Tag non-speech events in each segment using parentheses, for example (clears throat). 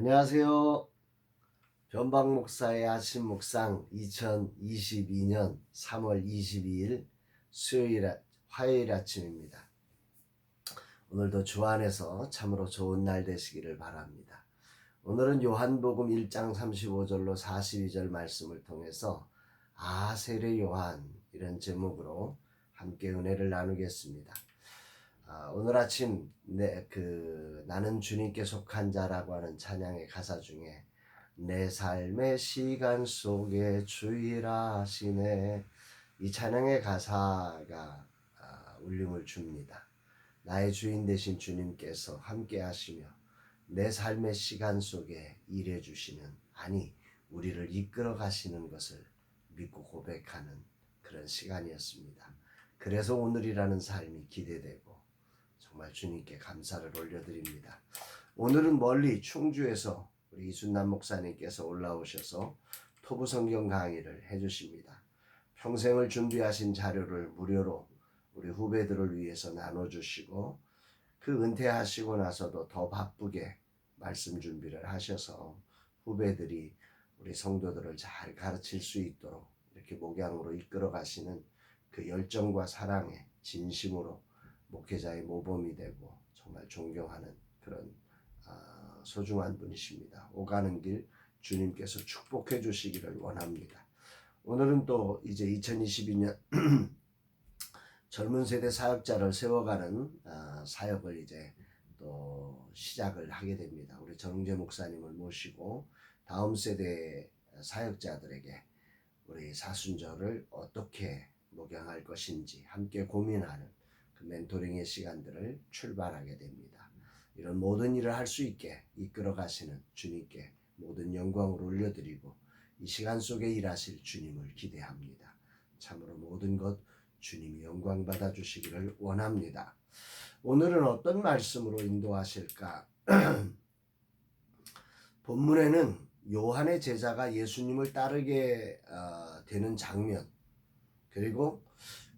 안녕하세요. 변방 목사의 아침 묵상 2022년 3월 22일 수요일 아- 화요일 아침입니다. 오늘도 주 안에서 참으로 좋은 날 되시기를 바랍니다. 오늘은 요한복음 1장 35절로 42절 말씀을 통해서 아 세례 요한 이런 제목으로 함께 은혜를 나누겠습니다. 아, 오늘 아침 내, 그 나는 주님께 속한 자라고 하는 찬양의 가사 중에 내 삶의 시간 속에 주의라 하시네 이 찬양의 가사가 아, 울림을 줍니다. 나의 주인 되신 주님께서 함께 하시며 내 삶의 시간 속에 일해 주시는 아니 우리를 이끌어 가시는 것을 믿고 고백하는 그런 시간이었습니다. 그래서 오늘이라는 삶이 기대되고 정말 주님께 감사를 올려드립니다. 오늘은 멀리 충주에서 우리 이순남 목사님께서 올라오셔서 토부 성경 강의를 해주십니다. 평생을 준비하신 자료를 무료로 우리 후배들을 위해서 나눠주시고 그 은퇴하시고 나서도 더 바쁘게 말씀 준비를 하셔서 후배들이 우리 성도들을 잘 가르칠 수 있도록 이렇게 목양으로 이끌어 가시는 그 열정과 사랑에 진심으로 목회자의 모범이 되고 정말 존경하는 그런 아, 소중한 분이십니다. 오가는 길 주님께서 축복해 주시기를 원합니다. 오늘은 또 이제 2022년 (clears throat) 젊은 세대 사역자를 세워가는 아, 사역을 이제 또 시작을 하게 됩니다. 우리 정재 목사님을 모시고 다음 세대 사역자들에게 우리 사순절을 어떻게 목양할 것인지 함께 고민하는 그 멘토링의 시간들을 출발하게 됩니다. 이런 모든 일을 할 수 있게 이끌어 가시는 주님께 모든 영광을 올려드리고 이 시간 속에 일하실 주님을 기대합니다. 참으로 모든 것 주님이 영광 받아 주시기를 원합니다. 오늘은 어떤 말씀으로 인도하실까? (clears throat) 본문에는 요한의 제자가 예수님을 따르게 어, 되는 장면 그리고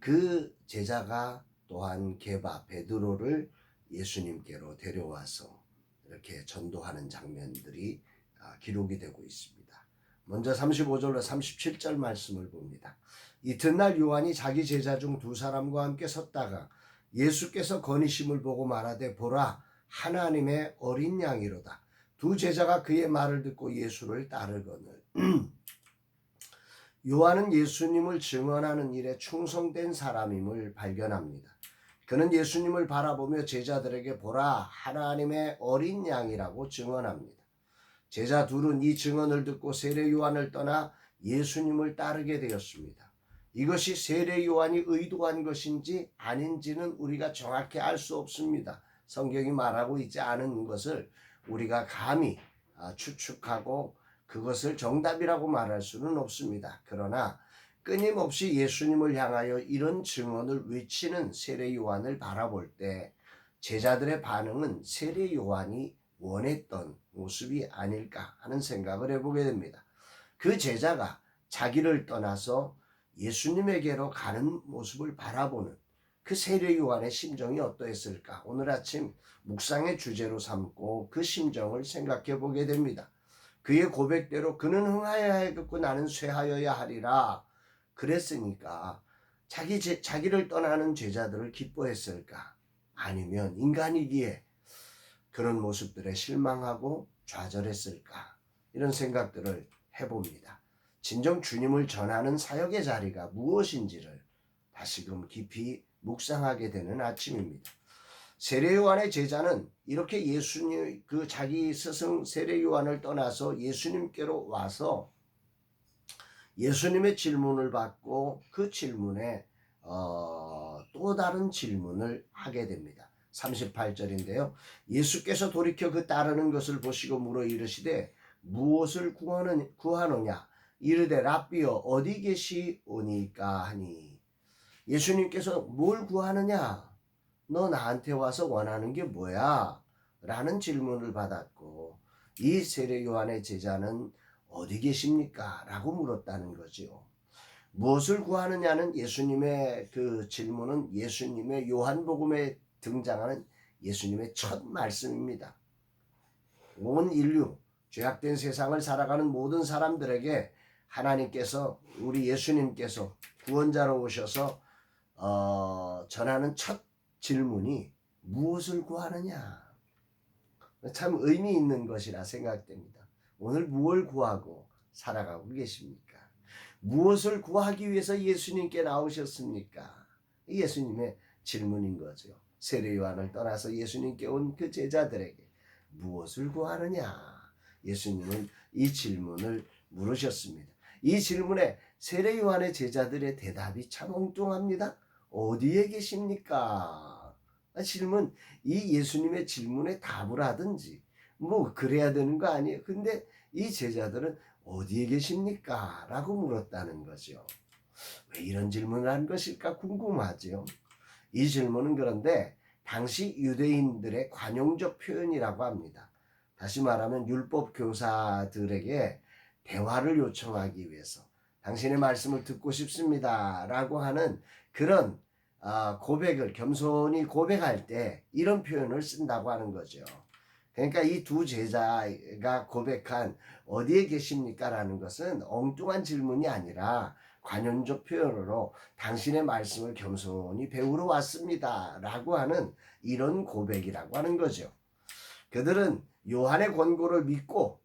그 제자가 또한 게바 베드로를 예수님께로 데려와서 이렇게 전도하는 장면들이 아, 기록이 되고 있습니다. 먼저 35절로 37절 말씀을 봅니다. 이튿날 요한이 자기 제자 중 두 사람과 함께 섰다가 예수께서 거니심을 보고 말하되 보라 하나님의 어린 양이로다. 두 제자가 그의 말을 듣고 예수를 따르거늘 (clears throat) 요한은 예수님을 증언하는 일에 충성된 사람임을 발견합니다. 그는 예수님을 바라보며 제자들에게 보라 하나님의 어린 양이라고 증언합니다. 제자 둘은 이 증언을 듣고 세례 요한을 떠나 예수님을 따르게 되었습니다. 이것이 세례 요한이 의도한 것인지 아닌지는 우리가 정확히 알 수 없습니다. 성경이 말하고 있지 않은 것을 우리가 감히 아, 추측하고 그것을 정답이라고 말할 수는 없습니다. 그러나 끊임없이 예수님을 향하여 이런 증언을 외치는 세례 요한을 바라볼 때 제자들의 반응은 세례 요한이 원했던 모습이 아닐까 하는 생각을 해보게 됩니다. 그 제자가 자기를 떠나서 예수님에게로 가는 모습을 바라보는 그 세례 요한의 심정이 어떠했을까? 오늘 아침 묵상의 주제로 삼고 그 심정을 생각해 보게 됩니다. 그의 고백대로 그는 흥하여야 하겠고 나는 쇠하여야 하리라. 그랬으니까 자기 제, 자기를 떠나는 제자들을 기뻐했을까? 아니면 인간이기에 그런 모습들에 실망하고 좌절했을까? 이런 생각들을 해봅니다. 진정 주님을 전하는 사역의 자리가 무엇인지를 다시금 깊이 묵상하게 되는 아침입니다. 세례 요한의 제자는 이렇게 예수님 그 자기 스승 세례 요한을 떠나서 예수님께로 와서 예수님의 질문을 받고 그 질문에 어, 또 다른 질문을 하게 됩니다. 38절인데요. 예수께서 돌이켜 그 따르는 것을 보시고 물어 이르시되 무엇을 구하는, 구하느냐 이르되 랍비여 어디 계시오니까 하니 예수님께서 뭘 구하느냐 너 나한테 와서 원하는 게 뭐야 라는 질문을 받았고 이 세례 요한의 제자는 어디 계십니까? 라고 물었다는 거지요. 무엇을 구하느냐는 예수님의 그 질문은 예수님의 요한복음에 등장하는 예수님의 첫 말씀입니다. 온 인류, 죄악된 세상을 살아가는 모든 사람들에게 하나님께서 우리 예수님께서 구원자로 오셔서 어, 전하는 첫 질문이 무엇을 구하느냐? 참 의미 있는 것이라 생각됩니다. 오늘 무엇을 구하고 살아가고 계십니까? 무엇을 구하기 위해서 예수님께 나오셨습니까? 예수님의 질문인 거죠. 세례 요한을 떠나서 예수님께 온 그 제자들에게 무엇을 구하느냐? 예수님은 이 질문을 물으셨습니다. 이 질문에 세례 요한의 제자들의 대답이 참 엉뚱합니다. 어디에 계십니까? 아, 질문 이 예수님의 질문에 답을 하든지 뭐 그래야 되는 거 아니에요. 근데 이 제자들은 어디에 계십니까? 라고 물었다는 거죠. 왜 이런 질문을 한 것일까 궁금하죠. 이 질문은 그런데 당시 유대인들의 관용적 표현이라고 합니다. 다시 말하면 율법 교사들에게 대화를 요청하기 위해서 당신의 말씀을 듣고 싶습니다. 라고 하는 그런 아, 고백을 겸손히 고백할 때 이런 표현을 쓴다고 하는 거죠. 그러니까 이 두 제자가 고백한 어디에 계십니까? 라는 것은 엉뚱한 질문이 아니라 관용적 표현으로 당신의 말씀을 겸손히 배우러 왔습니다. 라고 하는 이런 고백이라고 하는 거죠. 그들은 요한의 권고를 믿고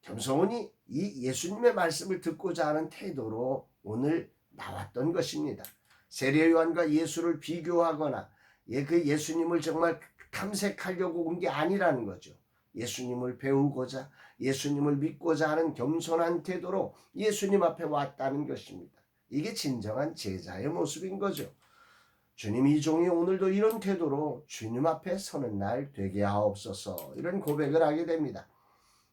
겸손히 이 예수님의 말씀을 듣고자 하는 태도로 오늘 나왔던 것입니다. 세례 요한과 예수를 비교하거나 예, 그 예수님을 정말 탐색하려고 온 게 아니라는 거죠. 예수님을 배우고자 예수님을 믿고자 하는 겸손한 태도로 예수님 앞에 왔다는 것입니다. 이게 진정한 제자의 모습인 거죠. 주님 이 종이 오늘도 이런 태도로 주님 앞에 서는 날 되게 하옵소서 이런 고백을 하게 됩니다.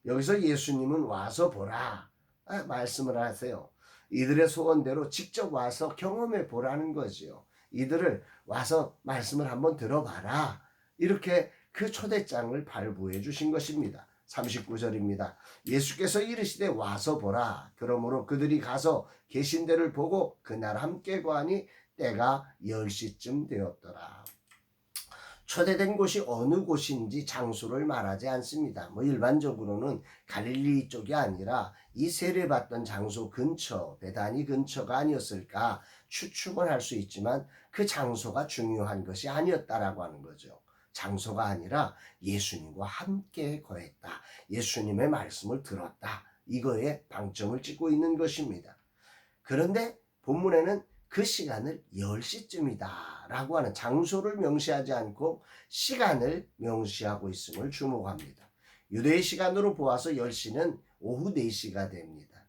여기서 예수님은 와서 보라 아, 말씀을 하세요. 이들의 소원대로 직접 와서 경험해 보라는 거지요. 이들을 와서 말씀을 한번 들어봐라. 이렇게 그 초대장을 발부해 주신 것입니다. 39절입니다. 예수께서 이르시되 와서 보라. 그러므로 그들이 가서 계신 데를 보고 그날 함께 거하니 때가 10시쯤 되었더라. 초대된 곳이 어느 곳인지 장소를 말하지 않습니다. 뭐 일반적으로는 갈릴리 쪽이 아니라 이 세례 받던 장소 근처, 베다니 근처가 아니었을까 추측은 할 수 있지만 그 장소가 중요한 것이 아니었다라고 하는 거죠. 장소가 아니라 예수님과 함께 거했다. 예수님의 말씀을 들었다. 이거에 방점을 찍고 있는 것입니다. 그런데 본문에는 그 시간을 10시쯤이다 라고 하는 장소를 명시하지 않고 시간을 명시하고 있음을 주목합니다. 유대의 시간으로 보아서 10시는 오후 4시가 됩니다.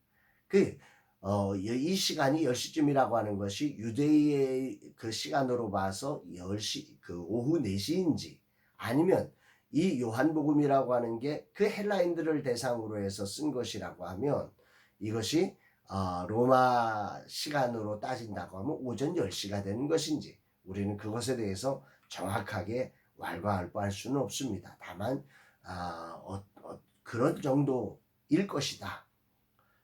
그, 어, 이 시간이 10시쯤이라고 하는 것이 유대의 그 시간으로 봐서 10시, 그 오후 4시인지 아니면 이 요한복음이라고 하는 게 그 헬라인들을 대상으로 해서 쓴 것이라고 하면 이것이 어, 로마 시간으로 따진다고 하면 오전 10시가 되는 것인지 우리는 그것에 대해서 정확하게 왈가왈부할 수는 없습니다. 다만 아, 어, 어, 그런 정도일 것이다.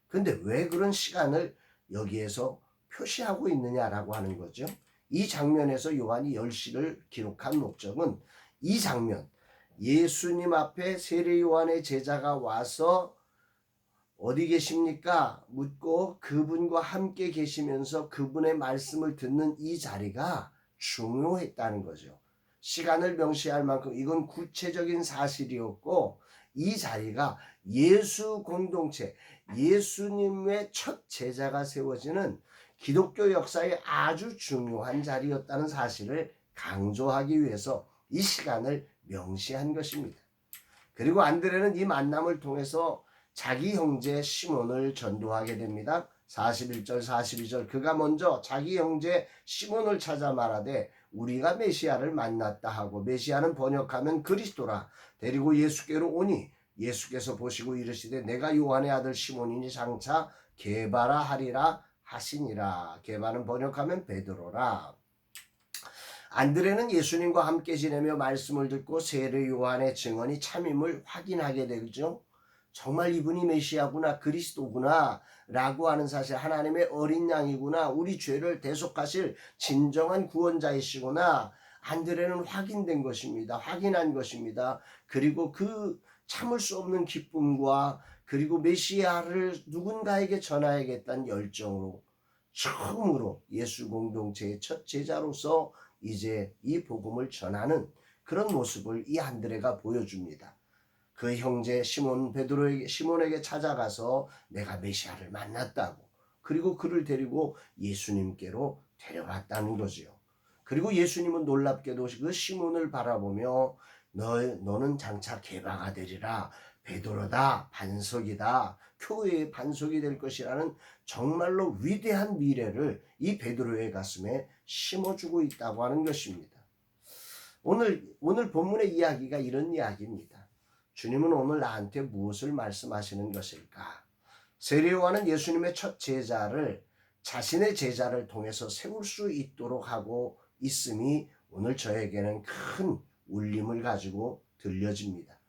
근데 왜 그런 시간을 여기에서 표시하고 있느냐라고 하는 거죠. 이 장면에서 요한이 10시를 기록한 목적은 이 장면 예수님 앞에 세례 요한의 제자가 와서 어디 계십니까? 묻고 그분과 함께 계시면서 그분의 말씀을 듣는 이 자리가 중요했다는 거죠. 시간을 명시할 만큼 이건 구체적인 사실이었고 이 자리가 예수 공동체, 예수님의 첫 제자가 세워지는 기독교 역사에 아주 중요한 자리였다는 사실을 강조하기 위해서 이 시간을 명시한 것입니다. 그리고 안드레는 이 만남을 통해서 자기 형제 시몬을 전도하게 됩니다. 41절 42절. 그가 먼저 자기 형제 시몬을 찾아 말하되 우리가 메시아를 만났다 하고 메시아는 번역하면 그리스도라. 데리고 예수께로 오니 예수께서 보시고 이르시되 내가 요한의 아들 시몬이니 장차 개바라 하리라 하시니라. 개바는 번역하면 베드로라. 안드레는 예수님과 함께 지내며 말씀을 듣고 세례 요한의 증언이 참임을 확인하게 되죠. 정말 이분이 메시아구나 그리스도구나 라고 하는 사실 하나님의 어린 양이구나 우리 죄를 대속하실 진정한 구원자이시구나 안드레는 확인된 것입니다. 확인한 것입니다. 그리고 그 참을 수 없는 기쁨과 그리고 메시아를 누군가에게 전하야겠다는 열정으로 처음으로 예수 공동체의 첫 제자로서 이제 이 복음을 전하는 그런 모습을 이 안드레가 보여줍니다. 그 형제 시몬 베드로에게 시몬에게 찾아가서 내가 메시아를 만났다고 그리고 그를 데리고 예수님께로 데려갔다는 거지요. 그리고 예수님은 놀랍게도 그 시몬을 바라보며 너 너는 장차 개바가 되리라 베드로다 반석이다 교회의 반석이 될 것이라는 정말로 위대한 미래를 이 베드로의 가슴에 심어주고 있다고 하는 것입니다. 오늘 오늘 본문의 이야기가 이런 이야기입니다. 주님은 오늘 나한테 무엇을 말씀하시는 것일까? 세례요한은 예수님의 첫 제자를 자신의 제자를 통해서 세울 수 있도록 하고 있음이 오늘 저에게는 큰 울림을 가지고 들려집니다.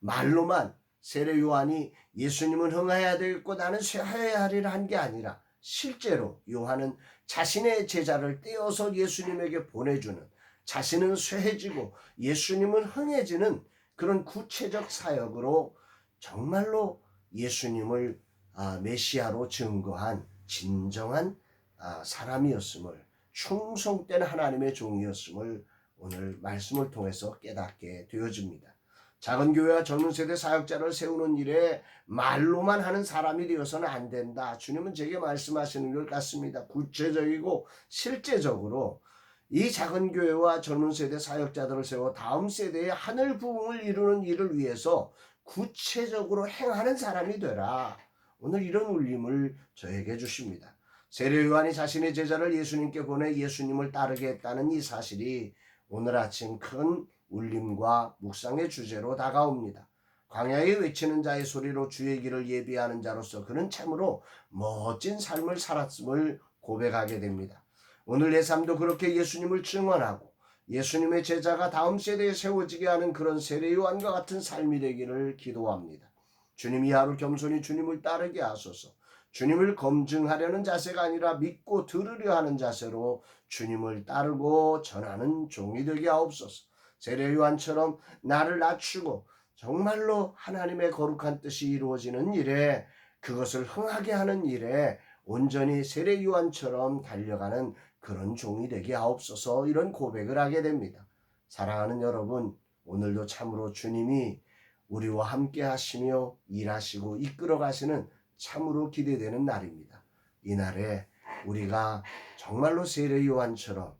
말로만 세례 요한이 예수님은 흥하여야 되겠고 나는 쇠하여야 하리라 한 게 아니라 실제로 요한은 자신의 제자를 떼어서 예수님에게 보내주는 자신은 쇠해지고 예수님은 흥해지는 그런 구체적 사역으로 정말로 예수님을 아, 메시아로 증거한 진정한 아, 사람이었음을 충성된 하나님의 종이었음을 오늘 말씀을 통해서 깨닫게 되어집니다. 작은 교회와 젊은 세대 사역자를 세우는 일에 말로만 하는 사람이 되어서는 안 된다. 주님은 제게 말씀하시는 것 같습니다. 구체적이고 실제적으로 이 작은 교회와 젊은 세대 사역자들을 세워 다음 세대의 하늘 부흥을 이루는 일을 위해서 구체적으로 행하는 사람이 되라. 오늘 이런 울림을 저에게 주십니다. 세례 요한이 자신의 제자를 예수님께 보내 예수님을 따르게 했다는 이 사실이 오늘 아침 큰 울림과 묵상의 주제로 다가옵니다. 광야에 외치는 자의 소리로 주의 길을 예비하는 자로서 그는 참으로 멋진 삶을 살았음을 고백하게 됩니다. 오늘 내 삶도 그렇게 예수님을 증언하고 예수님의 제자가 다음 세대에 세워지게 하는 그런 세례 요한과 같은 삶이 되기를 기도합니다. 주님이 하루 겸손히 주님을 따르게 하소서. 주님을 검증하려는 자세가 아니라 믿고 들으려 하는 자세로 주님을 따르고 전하는 종이 되게 하옵소서. 세례 요한처럼 나를 낮추고 정말로 하나님의 거룩한 뜻이 이루어지는 일에 그것을 흥하게 하는 일에 온전히 세례 요한처럼 달려가는 그런 종이 되게 하옵소서 이런 고백을 하게 됩니다. 사랑하는 여러분, 오늘도 참으로 주님이 우리와 함께 하시며 일하시고 이끌어 가시는 참으로 기대되는 날입니다. 이날에 우리가 정말로 세례 요한처럼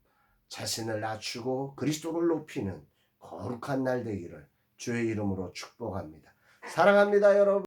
자신을 낮추고 그리스도를 높이는 거룩한 날 되기를 주의 이름으로 축복합니다. 사랑합니다, 여러분.